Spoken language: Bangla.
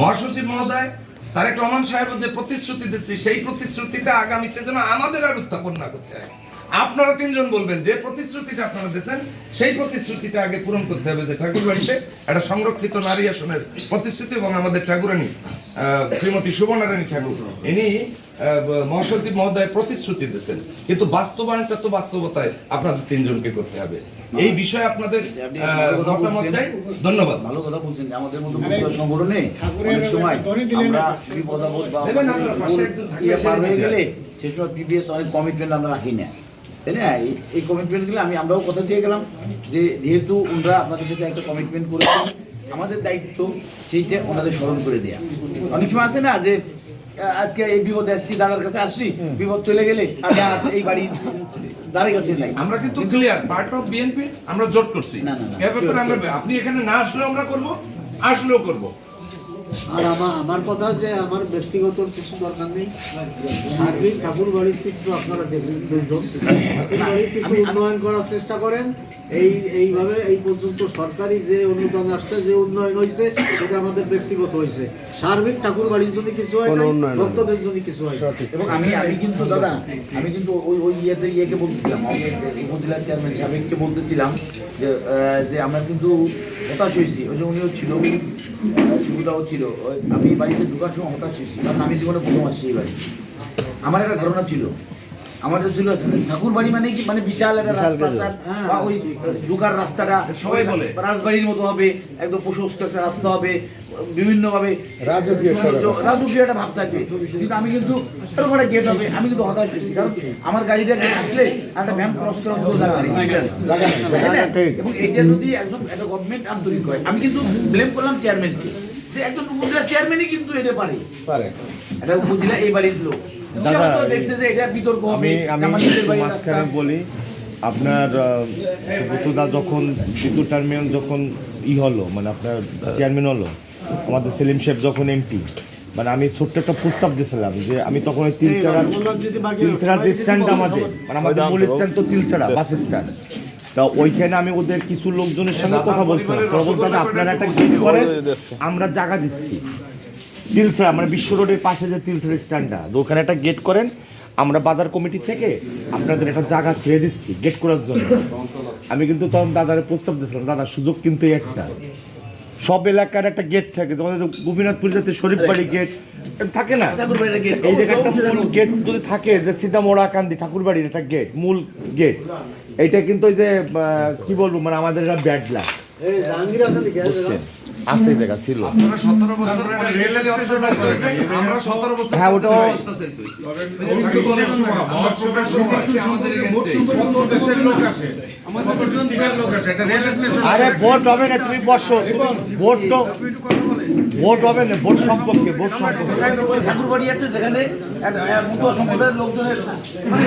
মহাসচিব মহোদয়, তারেক রহমান সাহেব যে প্রতিশ্রুতি দিচ্ছি, সেই প্রতিশ্রুতিটা আগামীতে যেন আমাদের আর উত্থাপন না করতে হয়। আপনারা তিনজন বলবেন, যে প্রতিশ্রুতিটা আপনারা দিয়েছেন, সেই প্রতিশ্রুতিটা আগে পূরণ করতে হবে যে ঠাকুর বাড়িতে একটা সংরক্ষিত নারী আসনের প্রতিশ্রুতি এবং আমাদের ঠাকুরানী শ্রীমতী সুবর্ণারানী ঠাকুর, ইনি মহাসচিব মহোদয় প্রতিশ্রুতি দিয়েছেন। কিন্তু বাস্তবায়নটা তো বাস্তবতায় আপনাদের তিনজনকে করতে হবে। এই বিষয়ে আপনাদের মতামত চাই। ধন্যবাদ। ভালো কথা বলছেন। আমাদের মতো সংগঠনে অনেক সময় আমরা বিপদ আপদ বা দেবেন আপনার পাশে একজন থাকলে ইয়ে পার হয়ে গেলে সে সময় পিবিএস অনেক কমিটমেন্ট আমরা রাখি না। তাই না? এই- কমিটমেন্টগুলো আমি আমরাও কথা দিয়ে গেলাম যে যেহেতু ওনারা আপনাদের সাথে একটা কমিটমেন্ট করেছেন আমাদের দায়িত্ব সেইটা ওনাদের স্মরণ করে দেয়া। অনেক সময় আছে না যে আজকে এই বিপদে আসছি দাদার কাছে আসছি বিপদ চলে গেলে আমি এই বাড়ি দাঁড়িয়ে গেছি নাই। আমরা কিন্তু ক্লিয়ার পার্ট অফ বিএনপি আমরা জোট করছি। না, না, আপনি এখানে না আসলেও আমরা করব আসলেও করব। আর আমার আমার কথা যে আমার ব্যক্তিগত কিছু দরকার নেই। সার্বিক ঠাকুর বাড়ির চিত্র আপনারা দেখবেন দুইজন। ঠাকুর বাড়ির কিছু উন্নয়ন করার চেষ্টা করেন। এই এইভাবে এই পর্যন্ত সরকারি যে অনুদান আসছে যে উন্নয়ন হয়েছে সেটা আমাদের ব্যক্তিগত হয়েছে সার্বিক ঠাকুর বাড়ির জন্য কিছু হয় নাই ভক্তদের জন্য কিছু হয় এবং আমি আমি কিন্তু দাদা আমি কিন্তু ওই ওই ইয়েতে ইয়েকে বলতেছিলাম উপজেলা চেয়ারম্যান সাহেবকে বলতেছিলাম যে আহ, যে আমরা কিন্তু হতাশ হয়েছি। ওই যে উনিও ছিল শিবুদাও ছিল। আমি বাড়িতে ঢুকার সময় হতাশ হয়েছি। কারণ আমি জীবনে প্রথম আসছি এই বাড়ি আমার একটা ধারণা ছিল। আমার তো ছিল ঠাকুর বাড়ি মানে কি? মানে বিশাল একটা রাজপ্রাসাদ বা ওই ঢোকার রাস্তাটা সবাই বলে। রাজবাড়ির মতো হবে একদম প্রশস্ত একটা রাস্তা হবে বিভিন্ন ভাবে রাজকীয় একটা ভাব থাকবে। কিন্তু আমি কিন্তু এরকম একটা গেট হবে আমি কিন্তু হতাশ হয়েছি। কারণ আমার গাড়িটা আসলে একটা ভ্যান ক্রস করার মতো? এবং এটা যদি একদম একটা গভর্নমেন্ট আন্তরিক হয় আমি কিন্তু ব্লেম করলাম চেয়ারম্যানকে যে একজন উপজেলা চেয়ারম্যানই কিন্তু এটা পারে। পারে। একটা উপজেলা এই বাড়ির লোক। দাদা, হয়তো দেখছে যে এটা বিতর্ক হবে আমি আমি বলি আপনার সুব্রতদা যখন বিদ্যুৎ টার্মিনাল যখন ই হলো মানে আপনার চেয়ারম্যান হলো আমাদের সেলিম সাহেব যখন এমপি মানে আমি ছোট্ট একটা প্রস্তাব দিয়েছিলাম যে আমি তখন ওই তিলছাড়া অনুদান যদি যে স্ট্যান্ড আমাদের মানে আমাদের মূল স্ট্যান্ড তো তিলছাড়া বাস স্ট্যান্ড তা ওইখানে আমি ওদের কিছু লোকজনের সঙ্গে কথা বলছিলাম। আপনারা একটা করেন আমরা জায়গা দিচ্ছি। তিলছাড়া মানে বিশ্ব রোডের পাশে যে তিলছাড়া স্ট্যান্ডটা তো ওখানে একটা গেট করেন আমরা বাজার কমিটি থেকে আপনাদের একটা জায়গা ছেড়ে দিচ্ছি গেট করার জন্য। আমি কিন্তু তখন দাদারে প্রস্তাব দিয়েছিলাম দাদা সুযোগ কিন্তু একটা। সব এলাকার একটা গেট থাকে তোমাদের গোপীনাথপুর যাতে শরীফ বাড়ি গেট থাকে না? ঠাকুর বাড়ির গেট এই যে একটা মূল গেট যদি থাকে যে সিধা মোড়াকান্দি ঠাকুর বাড়ির একটা গেট মূল গেট এইটা কিন্তু ওই যে কি বলব মানে আমাদের ব্যাড লাগ এই জাহাঙ্গীর আছে জায়গা ছিল আপনারা 17 বছর পরে রেলে যে অত্যাচার করেছেন, আমরা 17 বছর হ্যাঁ, স্টেশন আরে ভোট হবে না তুমি বসো ভোট তো ভোট হবে না ভোট সম্পর্কে ভোট সম্পর্কে। ঠাকুর বাড়ি আছে যেখানে একটা সম্প্রদায়ের লোকজনের মানে